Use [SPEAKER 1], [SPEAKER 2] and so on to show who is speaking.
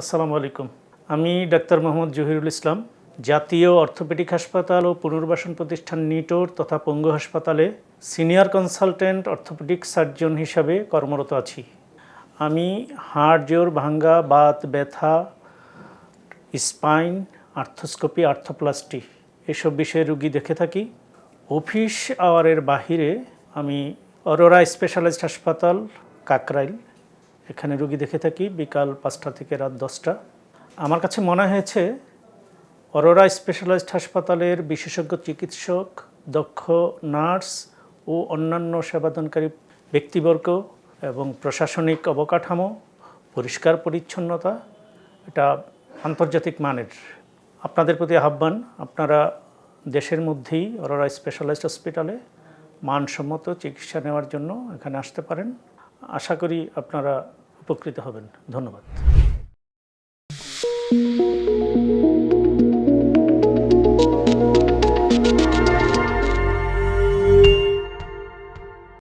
[SPEAKER 1] আসসালামু আলাইকুম। আমি ডাক্তার মোহাম্মদ জহিরুল ইসলাম, জাতীয় অর্থোপেডিক হাসপাতাল ও পুনর্বাসন প্রতিষ্ঠান নিটোর তথা পঙ্গু হাসপাতালে সিনিয়র কনসালটেন্ট অর্থোপেডিক সার্জন হিসাবে কর্মরত আছি। আমি হাড় জোর, ভাঙ্গা, বাত, ব্যথা, স্পাইন, আর্থোস্কোপি, আর্থোপ্লাস্টি এসব বিষয়ে রুগী দেখে থাকি। অফিস আওয়ারের বাহিরে আমি অরোরা স্পেশালাইজড হাসপাতাল, কাকরাইল এখানে রুগী দেখে থাকি, বিকাল পাঁচটা থেকে রাত দশটা। আমার কাছে মনে হয়েছে, অরোরা স্পেশালাইজড হাসপাতালের বিশেষজ্ঞ চিকিৎসক, দক্ষ নার্স ও অন্যান্য সেবাদানকারী ব্যক্তিবর্গ এবং প্রশাসনিক অবকাঠামো, পরিষ্কার পরিচ্ছন্নতা, এটা আন্তর্জাতিক মানের। আপনাদের প্রতি আহ্বান, আপনারা দেশের মধ্যেই অরোরা স্পেশালাইজড হসপিটালে মানসম্মত চিকিৎসা নেওয়ার জন্য এখানে আসতে পারেন। আশা করি আপনারা উপকৃত হবেন। ধন্যবাদ।